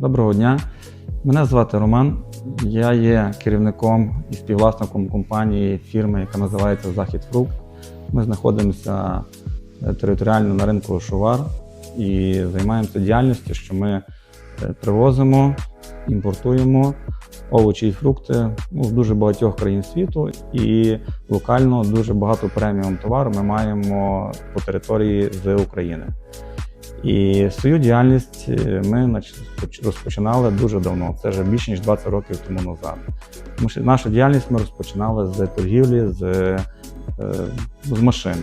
Доброго дня. Мене звати Роман. Я є керівником і співвласником компанії фірми, яка називається Захід Фрукт. Ми знаходимося е, територіально на ринку Шувар і займаємося діяльністю, що ми е, привозимо, імпортуємо овочі і фрукти ну, з дуже багатьох країн світу, і локально дуже багато преміум товару ми маємо по території з України. І свою діяльність е, ми розпочинали дуже давно, це вже більше ніж 20 років тому назад. Тому нашу діяльність ми розпочинали з торгівлі з, е, з машин.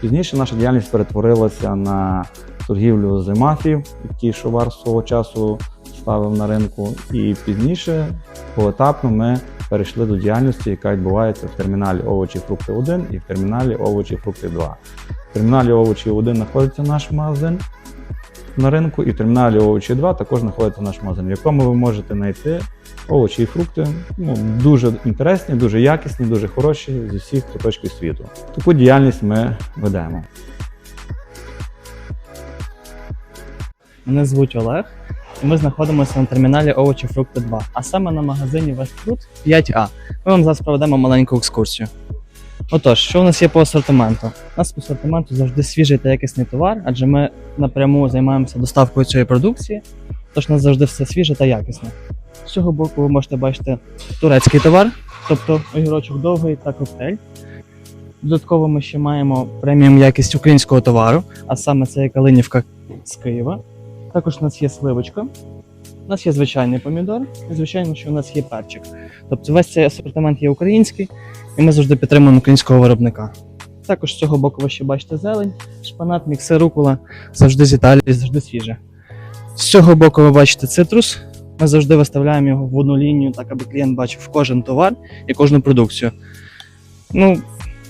Пізніше наша діяльність перетворилася на торгівлю з мафів, які шовар свого часу ставив на ринку. І пізніше поетапно ми перейшли до діяльності, яка відбувається в терміналі овочі фрукти 1 і в терміналі овочі фрукти 2. В терміналі овочі 1 знаходиться наш магазин на ринку, і в терміналі овочі 2 також знаходиться наш магазин, в якому ви можете знайти овочі і фрукти ну, дуже інтересні, дуже якісні, дуже хороші зі всіх куточків світу. Таку діяльність ми ведемо. Мене звуть Олег, і ми знаходимося на терміналі овочі фрукти 2, а саме на магазині Westfruit 5А. Ми вам зараз проведемо маленьку екскурсію. Отож, що у нас є по асортименту? У нас по асортименту завжди свіжий та якісний товар, адже ми напряму займаємося доставкою цієї продукції, тож у нас завжди все свіже та якісне. З цього боку ви можете бачити турецький товар, тобто огірочок довгий та коктейль. Додатково ми ще маємо преміум якість українського товару, а саме це є калинівка з Києва. Також у нас є сливочка, у нас є звичайний помідор, і звичайно, що у нас є перчик. Тобто весь цей асортимент є український, і ми завжди підтримуємо українського виробника. Також з цього боку ви ще бачите зелень, шпанат, мікси, рукола, завжди з Італії, завжди свіже. З цього боку ви бачите цитрус. Ми завжди виставляємо його в одну лінію, так аби клієнт бачив кожен товар і кожну продукцію. Ну,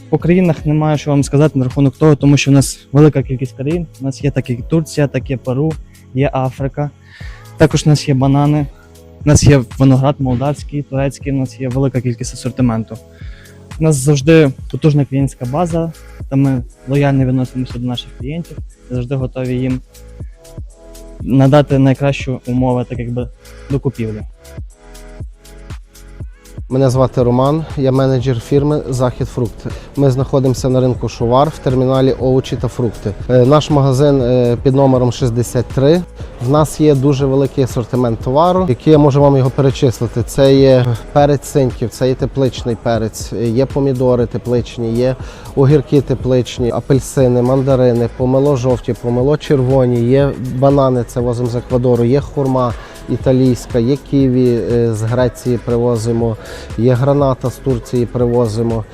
по країнах немає що вам сказати на рахунок того, тому що у нас велика кількість країн. У нас є так і Турція, так і Перу, є Африка. Також у нас є банани, у нас є виноград молдавський, турецький, у нас є велика кількість асортименту. У нас завжди потужна клієнтська база, та ми лояльно відносимося до наших клієнтів, завжди готові їм надати найкращу умови, так якби до купівлі. Мене звати Роман, я менеджер фірми Захід Фрукт. Ми знаходимося на ринку Шувар в терміналі овочі та фрукти. Е, Наш магазин е, під номером 63. В нас є дуже великий асортимент товару, який я можу вам його перечислити. Це є перець синьків, це є тепличний перець, е, є помідори тепличні, є огірки тепличні, апельсини, мандарини, помело жовті, помело червоні, є банани, це возимо з Еквадору, є хурма італійська, є ківі е, з Греції привозимо, є граната з Турції привозимо.